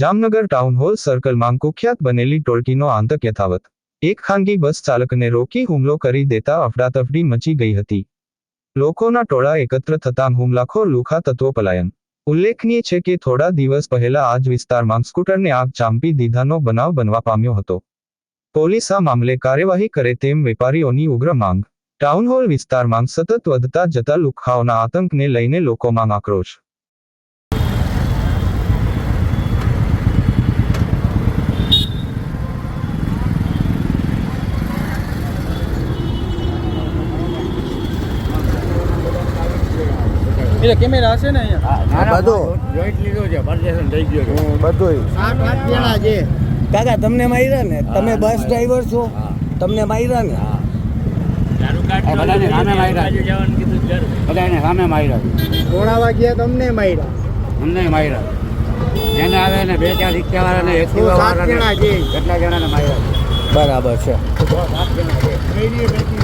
Jamnagar town hall સર્કલમાં કુખ્યાત બનેલી ટોળકીનો આંતક યથાવત એક ખાનગી બસ ચાલકને રોકી હુમલો કરી દેતા અફડાતફડી મચી ગઈ હતી. લોકોના ટોળા એકત્ર થતાં હુમલાખોર લુખા તત્વો પલાયન. ઉલ્લેખનીય છે કે થોડા દિવસ પહેલા આ જ વિસ્તારમાં સ્કૂટરને આગ ચાંપી દીધાનો બનાવ બનવા પામ્યો હતો. પોલીસ આ મામલે કાર્યવાહી કરે તેમ વેપારીઓની ઉગ્ર માંગ. ટાઉન હોલ વિસ્તારમાં સતત વધતા જતા લુખાઓના આતંકને લઈને લોકોમાં આક્રોશ. એટલે કેમેરા હશે ને અહીંયા? બધું. જોઈન્ટ લીધો છે પરદેશન થઈ ગયો છે. બધું સાત આઠ જણા છે. કાકા તમને માર્યા ને? તમે બસ ડ્રાઈવર છો? તમને માર્યા ને? હા. બધાને સામે માર્યા. બધાને સામે માર્યા. ઘોડા વાગ્યા તમને માર્યા. અમને માર્યા. જેને આવે ને બે ચાર રિક્ષા વાળાને તો એક્ટિવા જણા માર્યા? બરાબર છે. સાત જણા છે.